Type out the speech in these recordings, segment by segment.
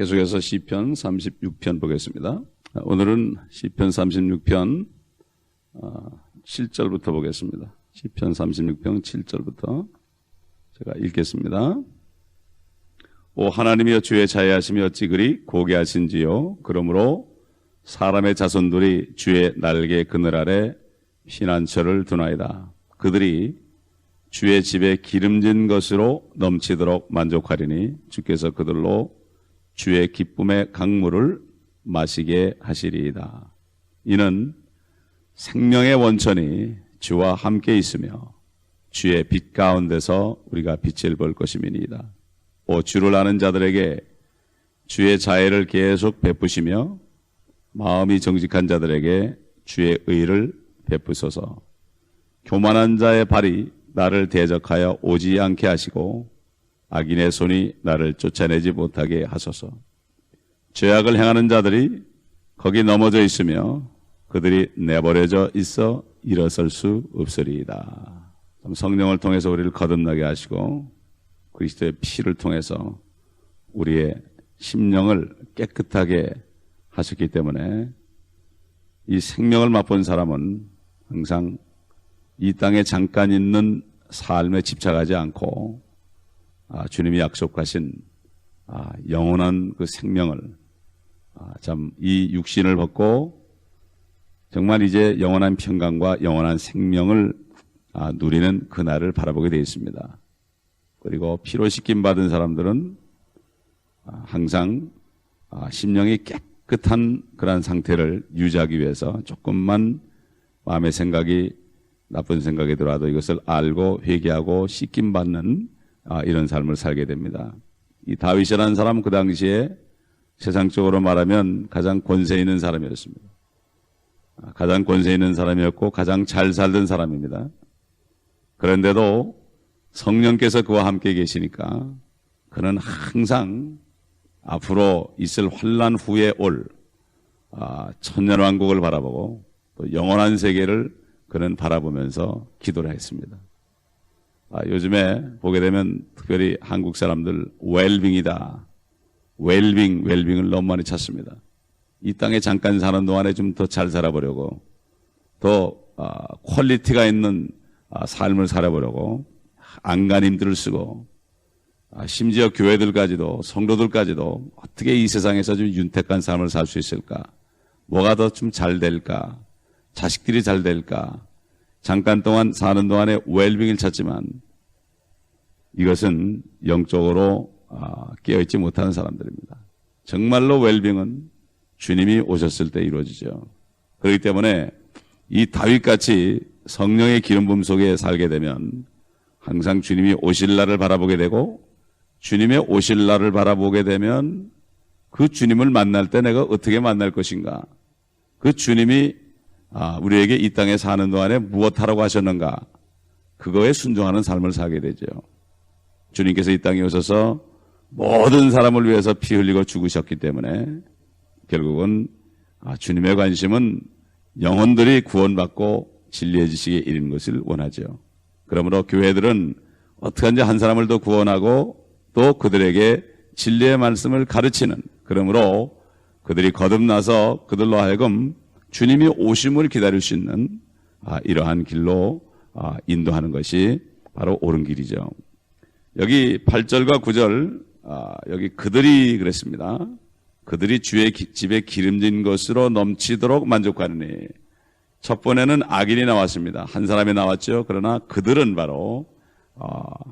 계속해서 시편 36편 보겠습니다. 오늘은 시편 36편 7절부터 보겠습니다. 시편 36편 7절부터 제가 읽겠습니다. 오 하나님이여 주의 자애하심이 어찌 그리 고개하신지요 그러므로 사람의 자손들이 주의 날개 그늘 아래 피난처를 두나이다. 그들이 주의 집에 기름진 것으로 넘치도록 만족하리니 주께서 그들로 주의 기쁨의 강물을 마시게 하시리이다. 이는 생명의 원천이 주와 함께 있으며 주의 빛 가운데서 우리가 빛을 볼 것임이니이다. 오 주를 아는 자들에게 주의 자애를 계속 베푸시며 마음이 정직한 자들에게 주의 의를 베푸소서. 교만한 자의 발이 나를 대적하여 오지 않게 하시고 악인의 손이 나를 쫓아내지 못하게 하소서. 죄악을 행하는 자들이 거기 넘어져 있으며 그들이 내버려져 있어 일어설 수 없으리이다. 성령을 통해서 우리를 거듭나게 하시고 그리스도의 피를 통해서 우리의 심령을 깨끗하게 하셨기 때문에 이 생명을 맛본 사람은 항상 이 땅에 잠깐 있는 삶에 집착하지 않고 아, 주님이 약속하신 아, 영원한 그 생명을 아, 참이 육신을 벗고 정말 이제 영원한 평강과 영원한 생명을 아, 누리는 그날을 바라보게 되어 있습니다. 그리고 피로 씻김 받은 사람들은 아, 항상 아, 심령이 깨끗한 그러한 상태를 유지하기 위해서 조금만 마음의 생각이 나쁜 생각이 들어와도 이것을 알고 회개하고 씻김 받는 아, 이런 삶을 살게 됩니다. 이 다윗이라는 사람은 그 당시에 세상적으로 말하면 가장 권세 있는 사람이었습니다. 아, 가장 권세 있는 사람이었고 가장 잘 살던 사람입니다. 그런데도 성령께서 그와 함께 계시니까 그는 항상 앞으로 있을 환란 후에 올 아, 천년 왕국을 바라보고 또 영원한 세계를 그는 바라보면서 기도를 했습니다. 아, 요즘에 보게 되면 특별히 한국 사람들 웰빙이다. 웰빙, 웰빙을 너무 많이 찾습니다. 이 땅에 잠깐 사는 동안에 좀 더 잘 살아보려고 더 아, 퀄리티가 있는 아, 삶을 살아보려고 안간힘들을 쓰고 아, 심지어 교회들까지도 성도들까지도 어떻게 이 세상에서 좀 윤택한 삶을 살 수 있을까? 뭐가 더 좀 잘 될까? 자식들이 잘 될까? 잠깐 동안 사는 동안에 웰빙을 찾지만 이것은 영적으로 아, 깨어있지 못하는 사람들입니다. 정말로 웰빙은 주님이 오셨을 때 이루어지죠. 그렇기 때문에 이 다윗같이 성령의 기름 부음 속에 살게 되면 항상 주님이 오실 날을 바라보게 되고 주님의 오실 날을 바라보게 되면 그 주님을 만날 때 내가 어떻게 만날 것인가? 그 주님이 아, 우리에게 이 땅에 사는 동안에 무엇하라고 하셨는가? 그거에 순종하는 삶을 살게 되죠. 주님께서 이 땅에 오셔서 모든 사람을 위해서 피 흘리고 죽으셨기 때문에 결국은 아, 주님의 관심은 영혼들이 구원받고 진리해지시게 이르는 것을 원하죠. 그러므로 교회들은 어떻게 하는지 한 사람을 더 구원하고 또 그들에게 진리의 말씀을 가르치는 그러므로 그들이 거듭나서 그들로 하여금 주님이 오심을 기다릴 수 있는 아, 이러한 길로 아, 인도하는 것이 바로 옳은 길이죠. 여기 8절과 9절 아, 여기 그들이 그랬습니다. 그들이 주의 집에 기름진 것으로 넘치도록 만족하느니 첫 번에는 악인이 나왔습니다. 한 사람이 나왔죠. 그러나 그들은 바로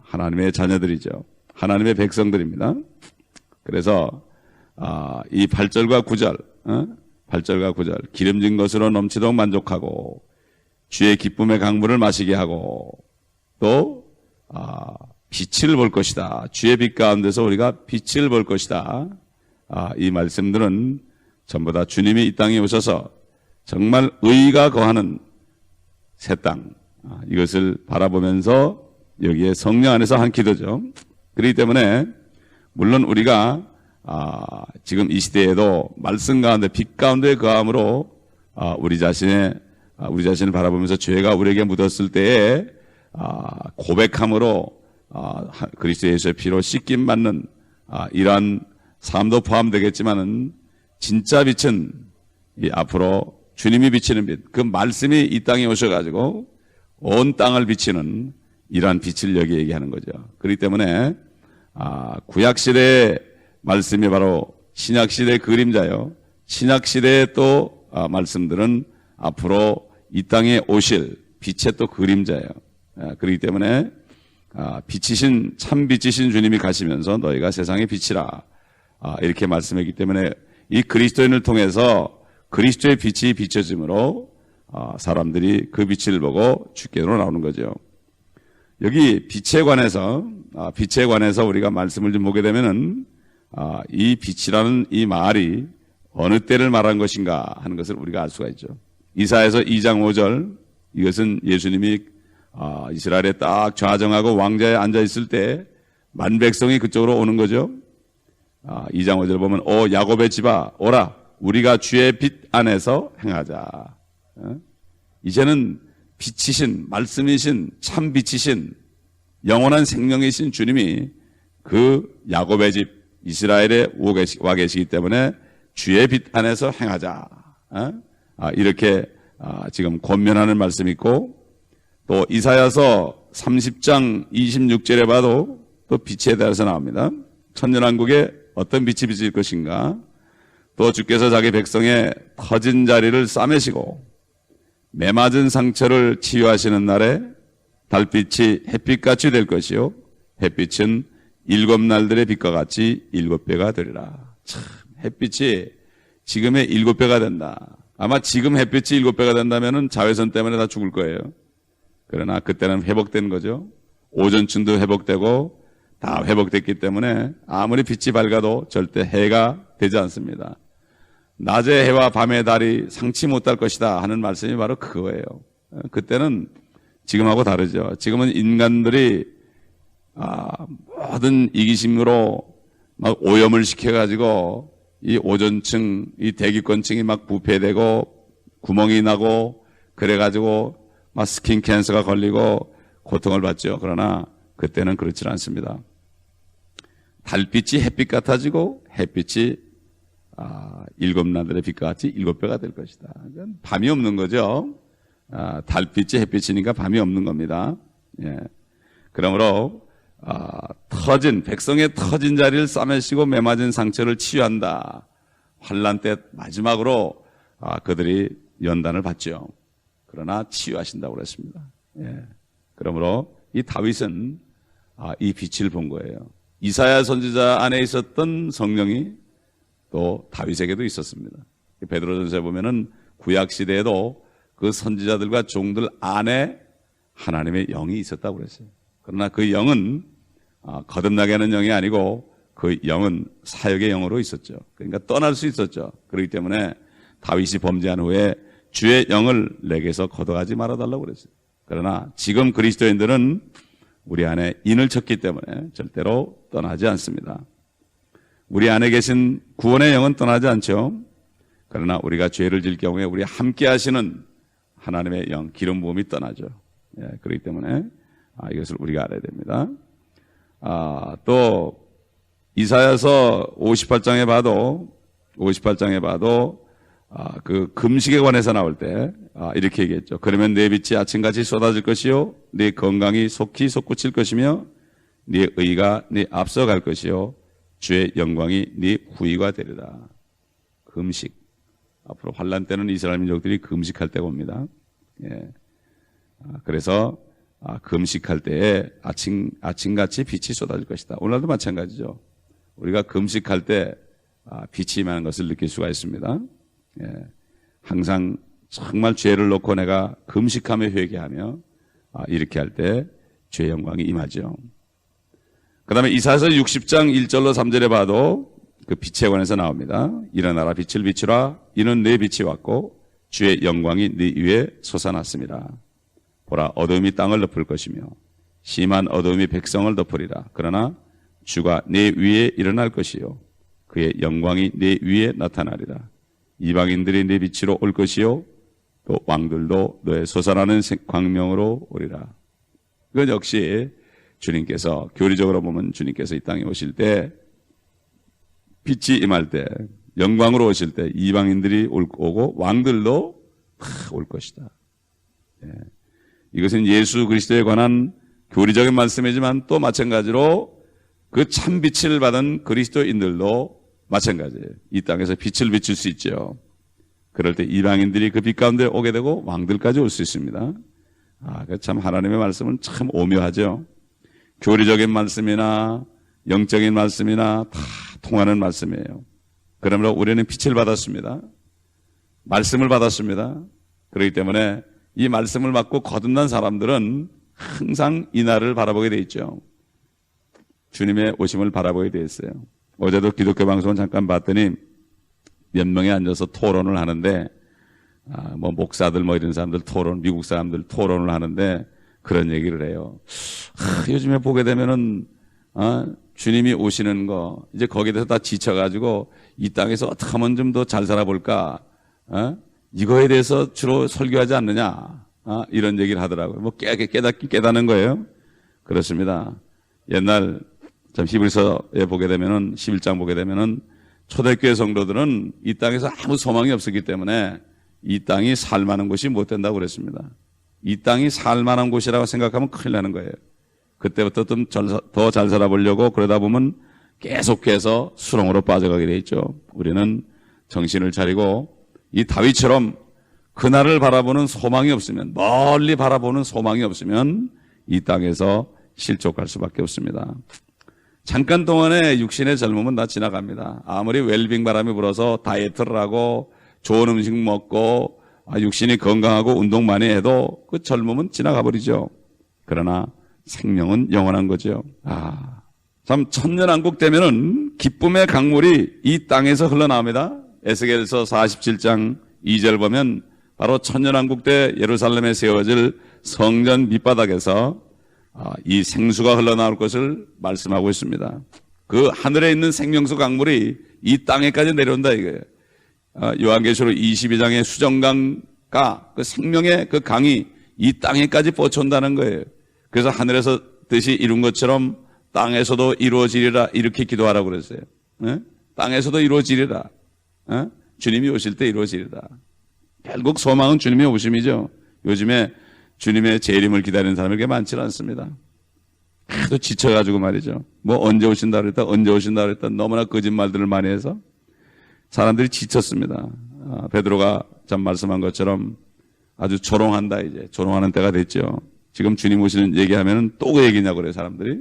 하나님의 자녀들이죠. 하나님의 백성들입니다. 그래서 이 8절과 9절 8절과 9절 기름진 것으로 넘치도록 만족하고 주의 기쁨의 강물을 마시게 하고 또 아, 빛을 볼 것이다. 주의 빛 가운데서 우리가 빛을 볼 것이다. 아, 이 말씀들은 전부 다 주님이 이 땅에 오셔서 정말 의가 거하는 새 땅, 아, 이것을 바라보면서 여기에 성령 안에서 한 기도죠. 그렇기 때문에 물론 우리가 아, 지금 이 시대에도 말씀 가운데 빛 가운데 거함으로 아, 우리 자신의 아, 우리 자신을 바라보면서 죄가 우리에게 묻었을 때에 아, 고백함으로 아, 그리스도 예수의 피로 씻김 받는 아, 이러한 삶도 포함되겠지만은 진짜 빛은 이 앞으로 주님이 비치는 빛, 그 말씀이 이 땅에 오셔가지고 온 땅을 비치는 이러한 빛을 여기 얘기하는 거죠. 그렇기 때문에 아, 구약 시대의 말씀이 바로 신약 시대의 그림자요. 신약 시대의 또 아, 말씀들은 앞으로 이 땅에 오실 빛의 또 그림자예요. 아, 그렇기 때문에 아, 빛이신 참 빛이신 주님이 가시면서 너희가 세상의 빛이라 아, 이렇게 말씀했기 때문에 이 그리스도인을 통해서 그리스도의 빛이 비춰짐으로 아, 사람들이 그 빛을 보고 주께로 나오는 거죠. 여기 빛에 관해서 아, 빛에 관해서 우리가 말씀을 좀 보게 되면은 아, 이 빛이라는 이 말이 어느 때를 말한 것인가 하는 것을 우리가 알 수가 있죠. 이사에서 2장 5절 이것은 예수님이 아, 이스라엘에 딱 좌정하고 왕자에 앉아 있을 때 만백성이 그쪽으로 오는 거죠. 아, 2장 5절 보면 오 야곱의 집아 오라 우리가 주의 빛 안에서 행하자. 어? 이제는 빛이신 말씀이신 참 빛이신 영원한 생명이신 주님이 그 야곱의 집 이스라엘에 와 계시기 때문에 주의 빛 안에서 행하자. 어? 아, 이렇게 아, 지금 권면하는 말씀이 있고 또 이사야서 30장 26절에 봐도 또 빛에 대해서 나옵니다. 천년왕국에 어떤 빛이 비칠 것인가? 또 주께서 자기 백성의 터진 자리를 싸매시고 매맞은 상처를 치유하시는 날에 달빛이 햇빛같이 될 것이요 햇빛은 일곱 날들의 빛과 같이 일곱 배가 되리라. 참 햇빛이 지금의 일곱 배가 된다. 아마 지금 햇빛이 일곱 배가 된다면은 자외선 때문에 다 죽을 거예요. 그러나 그때는 회복된 거죠. 오존층도 회복되고 다 회복됐기 때문에 아무리 빛이 밝아도 절대 해가 되지 않습니다. 낮의 해와 밤의 달이 상치 못할 것이다 하는 말씀이 바로 그거예요. 그때는 지금하고 다르죠. 지금은 인간들이 아, 모든 이기심으로 막 오염을 시켜가지고 이 오존층, 이 대기권층이 막 부패되고 구멍이 나고 그래가지고 막 스킨 캔서가 걸리고 고통을 받죠. 그러나 그때는 그렇지 않습니다. 달빛이 햇빛 같아지고 햇빛이 아, 일곱 나들의 빛과 같이 일곱 배가 될 것이다. 밤이 없는 거죠. 아, 달빛이 햇빛이니까 밤이 없는 겁니다. 예. 그러므로 아, 터진 백성의 터진 자리를 싸매시고 매맞은 상처를 치유한다. 환란 때 마지막으로 아, 그들이 연단을 받죠. 그러나 치유하신다고 그랬습니다. 예. 그러므로 이 다윗은 아, 이 빛을 본 거예요. 이사야 선지자 안에 있었던 성령이 또 다윗에게도 있었습니다. 베드로전서에 보면은 구약 시대에도 그 선지자들과 종들 안에 하나님의 영이 있었다고 그랬어요. 그러나 그 영은 아, 거듭나게 하는 영이 아니고 그 영은 사역의 영으로 있었죠. 그러니까 떠날 수 있었죠. 그렇기 때문에 다윗이 범죄한 후에 주의 영을 내게서 걷어가지 말아달라고 그랬어요. 그러나 지금 그리스도인들은 우리 안에 인을 쳤기 때문에 절대로 떠나지 않습니다. 우리 안에 계신 구원의 영은 떠나지 않죠. 그러나 우리가 죄를 질 경우에 우리 함께 하시는 하나님의 영, 기름 부음이 떠나죠. 예, 그렇기 때문에 아, 이것을 우리가 알아야 됩니다. 아, 또 이사야서 58장에 봐도 58장에 봐도 아, 그 금식에 관해서 나올 때 아, 이렇게 얘기했죠. 그러면 내 빛이 아침같이 쏟아질 것이요, 네 건강이 속히 솟구칠 것이며, 네 의가 네 앞서갈 것이요, 주의 영광이 네 후위가 되리라. 금식. 앞으로 환란 때는 이스라엘 민족들이 금식할 때가 옵니다. 예. 아, 그래서 아, 금식할 때에 아침 아침같이 빛이 쏟아질 것이다. 오늘도 마찬가지죠. 우리가 금식할 때 아, 빛이 임하는 것을 느낄 수가 있습니다. 예. 항상 정말 죄를 놓고 내가 금식하며 회개하며 아, 이렇게 할 때 죄의 영광이 임하죠. 그 다음에 이사서 60장 1절로 3절에 봐도 그 빛에 관해서 나옵니다. 일어나라 빛을 비추라 이는 내 빛이 왔고 주의 영광이 네 위에 솟아났습니다. 보라 어둠이 땅을 덮을 것이며 심한 어둠이 백성을 덮으리라. 그러나 주가 내 위에 일어날 것이요 그의 영광이 내 위에 나타나리라. 이방인들이 내 빛으로 올 것이요 또 왕들도 너의 솟아나는 광명으로 오리라. 그건 역시 주님께서 교리적으로 보면 주님께서 이 땅에 오실 때 빛이 임할 때, 영광으로 오실 때 이방인들이 올- 오고 왕들도 다올 것이다. 예. 이것은 예수 그리스도에 관한 교리적인 말씀이지만 또 마찬가지로 그 참 빛을 받은 그리스도인들도 마찬가지예요. 이 땅에서 빛을 비출 수 있죠. 그럴 때 이방인들이 그 빛 가운데 오게 되고 왕들까지 올 수 있습니다. 아, 그참 하나님의 말씀은 참 오묘하죠. 교리적인 말씀이나 영적인 말씀이나 다 통하는 말씀이에요. 그러므로 우리는 빛을 받았습니다. 말씀을 받았습니다. 그렇기 때문에 이 말씀을 받고 거듭난 사람들은 항상 이 날을 바라보게 돼 있죠. 주님의 오심을 바라보게 돼 있어요. 어제도 기독교 방송을 잠깐 봤더니 몇 명이 앉아서 토론을 하는데 아, 뭐 목사들 뭐 이런 사람들 토론, 미국 사람들 토론을 하는데 그런 얘기를 해요. 하, 요즘에 보게 되면은 아, 주님이 오시는 거 이제 거기에 대해서 다 지쳐가지고 이 땅에서 어떻게 하면 좀 더 잘 살아볼까? 어? 이거에 대해서 주로 설교하지 않느냐? 아, 이런 얘기를 하더라고요. 뭐 깨, 깨닫기 깨닫는 거예요. 그렇습니다. 옛날 참 히브리서에 보게 되면은 11장 보게 되면은 초대교회 성도들은 이 땅에서 아무 소망이 없었기 때문에 이 땅이 살만한 곳이 못 된다고 그랬습니다. 이 땅이 살만한 곳이라고 생각하면 큰일 나는 거예요. 그때부터 좀 더 잘 살아보려고 그러다 보면 계속해서 수렁으로 빠져가게 돼 있죠. 우리는 정신을 차리고 이 다윗처럼 그날을 바라보는 소망이 없으면 멀리 바라보는 소망이 없으면 이 땅에서 실족할 수밖에 없습니다. 잠깐 동안에 육신의 젊음은 다 지나갑니다. 아무리 웰빙 바람이 불어서 다이어트를 하고 좋은 음식 먹고 아, 육신이 건강하고 운동 많이 해도 그 젊음은 지나가 버리죠. 그러나 생명은 영원한 거죠. 아, 참 천년왕국 되면은 기쁨의 강물이 이 땅에서 흘러나옵니다. 에스겔서 47장 2절 보면 바로 천년왕국 때 예루살렘에 세워질 성전 밑바닥에서 아, 이 생수가 흘러나올 것을 말씀하고 있습니다. 그 하늘에 있는 생명수 강물이 이 땅에까지 내려온다 이거예요. 아, 요한계시록 22장의 수정강가 그 생명의 그 강이 이 땅에까지 뻗쳐온다는 거예요. 그래서 하늘에서 뜻이 이룬 것처럼 땅에서도 이루어지리라 이렇게 기도하라고 그랬어요. 예? 땅에서도 이루어지리라. 예? 주님이 오실 때 이루어지리라. 결국 소망은 주님의 오심이죠. 요즘에 주님의 재림을 기다리는 사람이 그렇게 많지 않습니다. 하도 지쳐가지고 말이죠. 뭐 언제 오신다 그랬다, 언제 오신다 그랬다, 너무나 거짓말들을 많이 해서 사람들이 지쳤습니다. 아, 베드로가 참 말씀한 것처럼 아주 조롱한다 이제 조롱하는 때가 됐죠. 지금 주님 오시는 얘기하면은 또 그 얘기냐고 그래요 사람들이.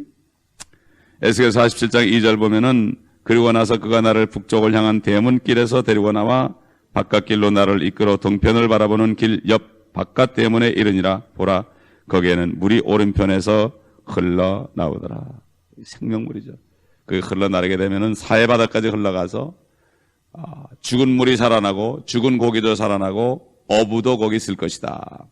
에스겔 47장 2절 보면은 그리고 나서 그가 나를 북쪽을 향한 대문길에서 데리고 나와 바깥길로 나를 이끌어 동편을 바라보는 길 옆 바깥 대문에 이르니라 보라 거기에는 물이 오른편에서 흘러 나오더라 생명물이죠. 그 흘러나르게 되면은 사해 바다까지 흘러가서 아, 죽은 물이 살아나고 죽은 고기도 살아나고 어부도 거기 있을 것이다.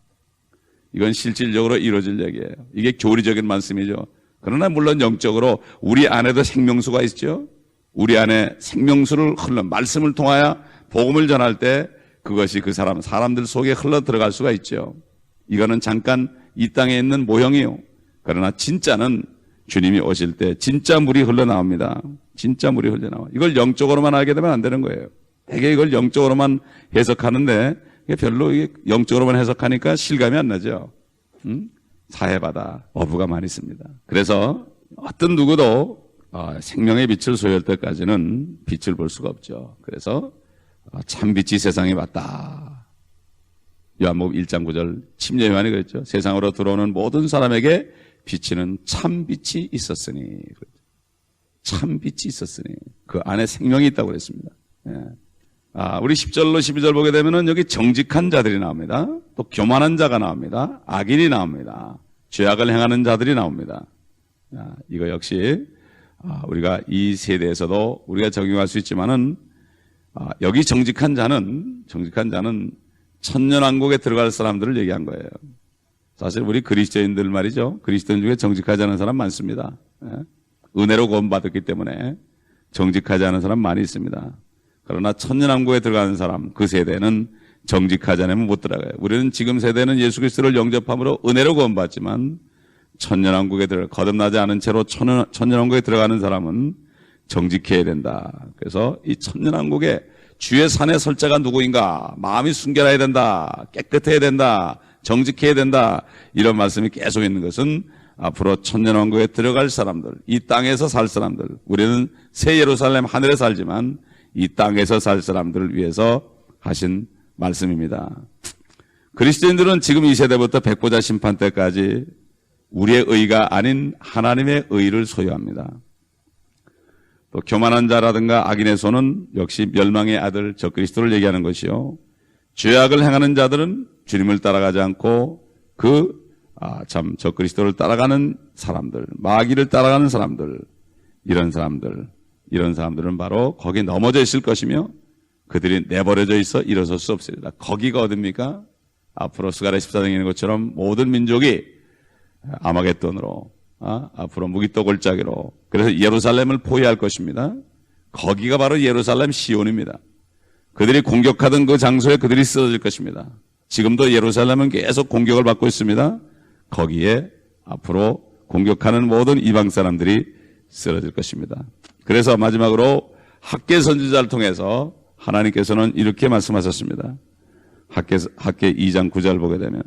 이건 실질적으로 이루어질 얘기예요. 이게 교리적인 말씀이죠. 그러나 물론 영적으로 우리 안에도 생명수가 있죠. 우리 안에 생명수를 흘러 말씀을 통하여 복음을 전할 때 그것이 그 사람 사람들 속에 흘러 들어갈 수가 있죠. 이거는 잠깐 이 땅에 있는 모형이요. 그러나 진짜는 주님이 오실 때 진짜 물이 흘러나옵니다. 진짜 물이 흘러나와. 이걸 영적으로만 알게 되면 안 되는 거예요. 되게 이걸 영적으로만 해석하는데 이게 별로 이게 영적으로만 해석하니까 실감이 안 나죠. 음? 사해바다 어부가 많이 있습니다. 그래서 어떤 누구도 어, 생명의 빛을 소유할 때까지는 빛을 볼 수가 없죠. 그래서 어, 참 빛이 세상에 왔다. 요한복음 1장 9절 침례 요한이 그랬죠. 세상으로 들어오는 모든 사람에게 비치는 참 빛이 있었으니 참 빛이 있었으니 그 안에 생명이 있다고 그랬습니다. 예. 아, 우리 10절로 12절 보게 되면은 여기 정직한 자들이 나옵니다. 또 교만한 자가 나옵니다. 악인이 나옵니다. 죄악을 행하는 자들이 나옵니다. 아, 이거 역시 아, 우리가 이 세대에서도 우리가 적용할 수 있지만은 아, 여기 정직한 자는 정직한 자는 천년왕국에 들어갈 사람들을 얘기한 거예요. 사실 우리 그리스도인들 말이죠. 그리스도인 중에 정직하지 않은 사람 많습니다. 예? 은혜로 구원받았기 때문에 정직하지 않은 사람 많이 있습니다. 그러나 천년왕국에 들어가는 사람 그 세대는 정직하지 않으면 못 들어가요. 우리는 지금 세대는 예수 그리스도를 영접함으로 은혜로 구원받지만 천년왕국에 들어 거듭나지 않은 채로 천년, 천년왕국에 들어가는 사람은 정직해야 된다. 그래서 이 천년왕국에 주의 산에 설 자가 누구인가? 마음이 순결해야 된다. 깨끗해야 된다. 정직해야 된다. 이런 말씀이 계속 있는 것은 앞으로 천년왕국에 들어갈 사람들, 이 땅에서 살 사람들, 우리는 새 예루살렘 하늘에 살지만 이 땅에서 살 사람들을 위해서 하신 말씀입니다. 그리스도인들은 지금 이 세대부터 백보자 심판 때까지 우리의 의가 아닌 하나님의 의를 소유합니다. 또 교만한 자라든가 악인의 손은 역시 멸망의 아들 적그리스도를 얘기하는 것이요. 죄악을 행하는 자들은 주님을 따라가지 않고 그, 아, 참, 적그리스도를 따라가는 사람들, 마귀를 따라가는 사람들, 이런 사람들, 이런 사람들은 바로 거기 넘어져 있을 것이며 그들이 내버려져 있어 일어설 수 없습니다. 거기가 어딥니까? 앞으로 스가랴 14장에 있는 것처럼 모든 민족이 아마겟돈으로 아, 앞으로 무기또 골짜기로 그래서 예루살렘을 포위할 것입니다. 거기가 바로 예루살렘 시온입니다. 그들이 공격하던 그 장소에 그들이 쓰러질 것입니다. 지금도 예루살렘은 계속 공격을 받고 있습니다. 거기에 앞으로 공격하는 모든 이방 사람들이 쓰러질 것입니다. 그래서 마지막으로 학계 선지자를 통해서 하나님께서는 이렇게 말씀하셨습니다. 학계, 학계 2장 9절 보게 되면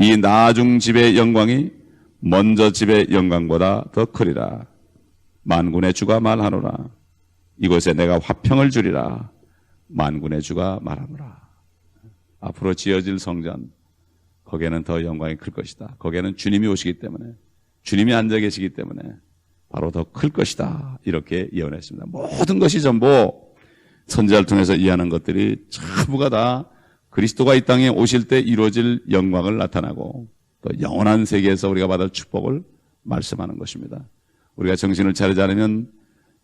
이 나중 집의 영광이 먼저 집의 영광보다 더 크리라. 만군의 주가 말하노라. 이곳에 내가 화평을 주리라. 만군의 주가 말하노라. 앞으로 지어질 성전, 거기에는 더 영광이 클 것이다. 거기에는 주님이 오시기 때문에, 주님이 앉아 계시기 때문에, 바로 더 클 것이다. 이렇게 예언했습니다. 모든 것이 전부 선지자를 통해서 이해하는 것들이 전부가 다 그리스도가 이 땅에 오실 때 이루어질 영광을 나타나고 또 영원한 세계에서 우리가 받을 축복을 말씀하는 것입니다. 우리가 정신을 차리지 않으면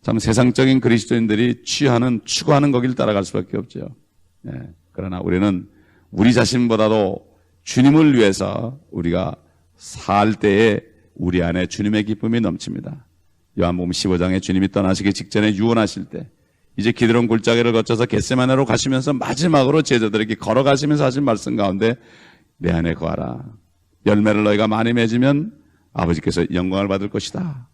참 세상적인 그리스도인들이 취하는 추구하는 거길 따라갈 수밖에 없죠. 예, 그러나 우리는 우리 자신보다도 주님을 위해서 우리가 살 때에 우리 안에 주님의 기쁨이 넘칩니다. 요한복음 15장에 주님이 떠나시기 직전에 유언하실 때 이제 기드론 골짜기를 거쳐서 겟세마네로 가시면서 마지막으로 제자들에게 걸어가시면서 하신 말씀 가운데 내 안에 거하라. 열매를 너희가 많이 맺으면 아버지께서 영광을 받을 것이다.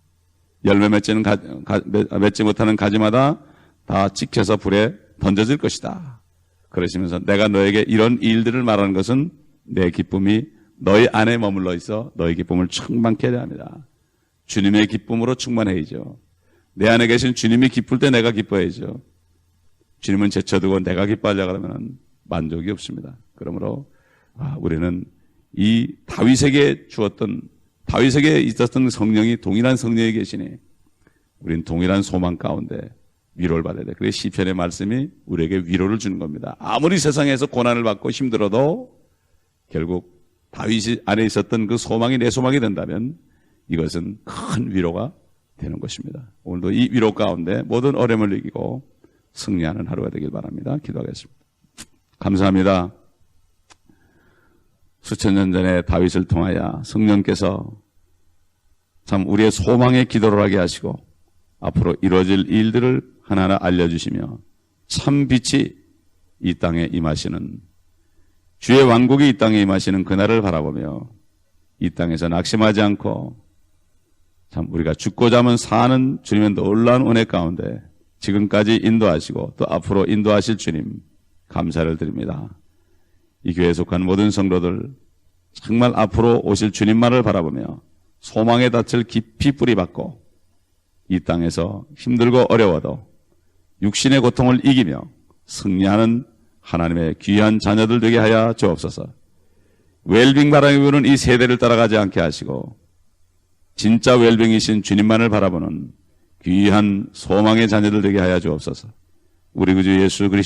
열매 맺지는 가, 가, 맺지 못하는 가지마다 다 찍혀서 불에 던져질 것이다. 그러시면서 내가 너에게 이런 일들을 말하는 것은 내 기쁨이 너희 안에 머물러 있어 너희 기쁨을 충만케 하려 합니다. 주님의 기쁨으로 충만해야죠. 내 안에 계신 주님이 기쁠 때 내가 기뻐야죠. 주님은 제쳐두고 내가 기뻐하려고 하면 만족이 없습니다. 그러므로 아, 우리는 이 다윗에게 주었던 다윗에게 있었던 성령이 동일한 성령이 계시니 우리는 동일한 소망 가운데 위로를 받아야 돼. 그래서 시편의 말씀이 우리에게 위로를 주는 겁니다. 아무리 세상에서 고난을 받고 힘들어도 결국 다윗이 안에 있었던 그 소망이 내 소망이 된다면 이것은 큰 위로가 되는 것입니다. 오늘도 이 위로 가운데 모든 어려움을 이기고 승리하는 하루가 되길 바랍니다. 기도하겠습니다. 감사합니다. 수천 년 전에 다윗을 통하여 성령께서 참 우리의 소망의 기도를 하게 하시고 앞으로 이루어질 일들을 하나하나 알려주시며 참 빛이 이 땅에 임하시는 주의 왕국이 이 땅에 임하시는 그날을 바라보며 이 땅에서 낙심하지 않고 참 우리가 죽고자 하면 사는 주님의 놀라운 은혜 가운데 지금까지 인도하시고 또 앞으로 인도하실 주님 감사를 드립니다. 이 교회에 속한 모든 성도들 정말 앞으로 오실 주님만을 바라보며 소망의 닻을 깊이 뿌리박고 이 땅에서 힘들고 어려워도 육신의 고통을 이기며 승리하는 하나님의 귀한 자녀들 되게 하여 주옵소서. 웰빙 바람이 부는 이 세대를 따라가지 않게 하시고 진짜 웰빙이신 주님만을 바라보는 귀한 소망의 자녀들 되게 하여 주옵소서. 우리 구주 예수 그리스도